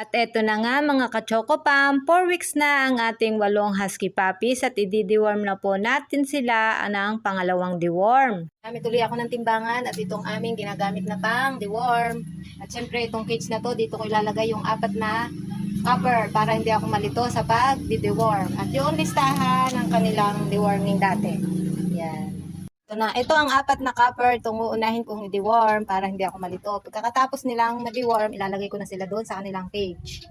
At eto na nga mga kachokopam, 4 weeks na ang ating walong husky puppies at i-deworm na po natin sila ng pangalawang deworm. Gamit tuloy ako ng timbangan at itong aming ginagamit na pang deworm. At syempre itong cage na to, dito ko ilalagay yung apat na copper para hindi ako malito sa pag-deworm. At yung listahan ng kanilang deworming dati. Yan. Ito na, ito ang apat na copper, itong uunahin kong i-deworm para hindi ako malito. Pagkatapos nilang ma-deworm, ilalagay ko na sila doon sa kanilang cage.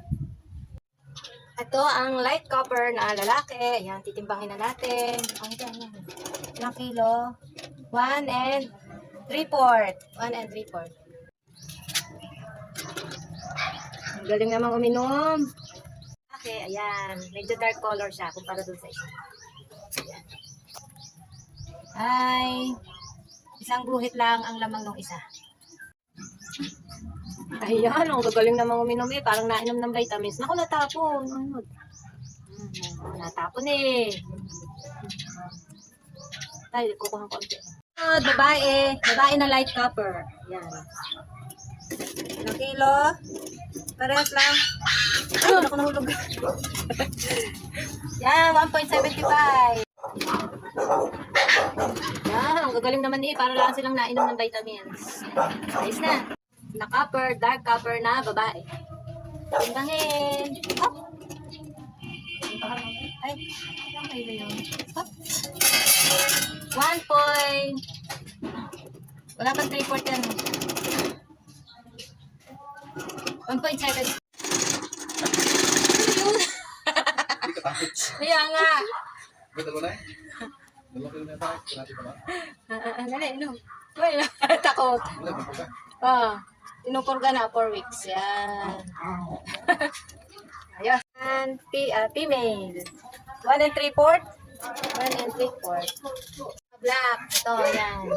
Ito ang light copper na lalaki. Ayan, titimbangin na natin. Ang yan, yan. Ilang kilo? 1 and 3 port. 1 and 3 port. Ang galing namang uminom. Okay, ayan. Medyo dark color siya kumpara dun sa isa. Ayan. Ay, isang guhit lang ang lamang ng isa. Ayan, ang gagaling namang uminom eh. Parang nainom ng vitamins. Naku, natapon. Ano? Hmm, natapon eh. Ay, kukuha ko konti. Ah, babae. Babae na light copper. Yan. Ilang kilo? Parehas lang. Ay, ako nahulog. Yan, 1.75. Yan, ang gagaling naman eh. Para lang silang nainom ng vitamins. Ayos na. Na copper, dark copper na babae. Timbangin. Hop. Ay, ilang kilo yun? Hop. One point. Wala pang 3 port yan. 1.7. Hindi ka takot. Kaya nga. Ganda mo na eh. Kayo na tayo. Kunati ka ba? Ah, Dali, inom. Uy, takot. Ah, tinupurga na 4 weeks. Yan. Ayos. And p- ah, female. 1 and 3 port. 1 and 3 port. Black. Ito, yan.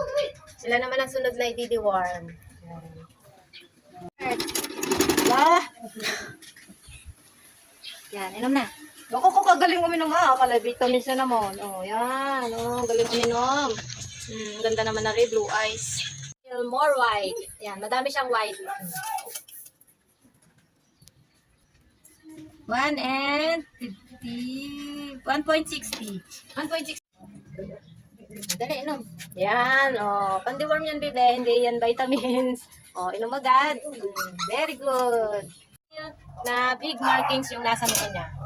Sila naman ang sunod na i-deworm. Yan. Wah! Yan, inom na. Kagaling uminom ah. Kala vitamins na naman. Oh, yan. Oh, galing uminom. Hmm, ganda naman na rin. Blue eyes. More white. Yan, madami siyang white. 1 and 50. 1.60. 1.60. Dali, inom. Yan, oh. Pandiworm yan, bebe. Hindi yan vitamins. Oh, inom agad. Very good. Na big markings yung nasa mukha niya.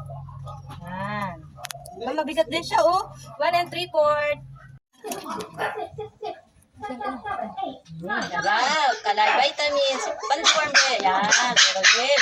Ba, mabigat din siya, oh. 1 and 3 port. Sarap. Kalay vitamins. Pandiworm din. Yan. Very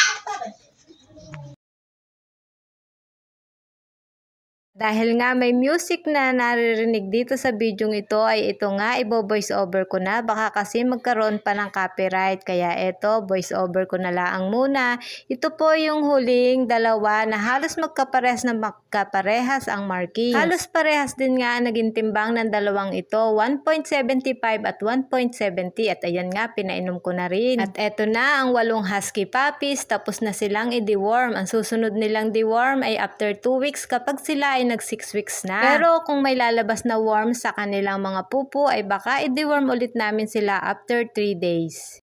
Dahil nga may music na naririnig dito sa bidyong ito ay ito nga ibo-voice over ko na baka kasi magkaroon pa ng copyright kaya ito voice over ko na lang muna. Ito po yung huling dalawa na halos magkaparehas na magkaparehas ang markings. Halos parehas din nga naging timbang ng dalawang ito 1.75 at 1.70 at ayan nga pinainom ko na rin. At eto na ang walong husky puppies tapos na silang i-deworm. Ang susunod nilang deworm ay after 2 weeks kapag sila nag 6 weeks na. Pero kung may lalabas na worm sa kanilang mga pupo ay baka i-deworm ulit namin sila after 3 days.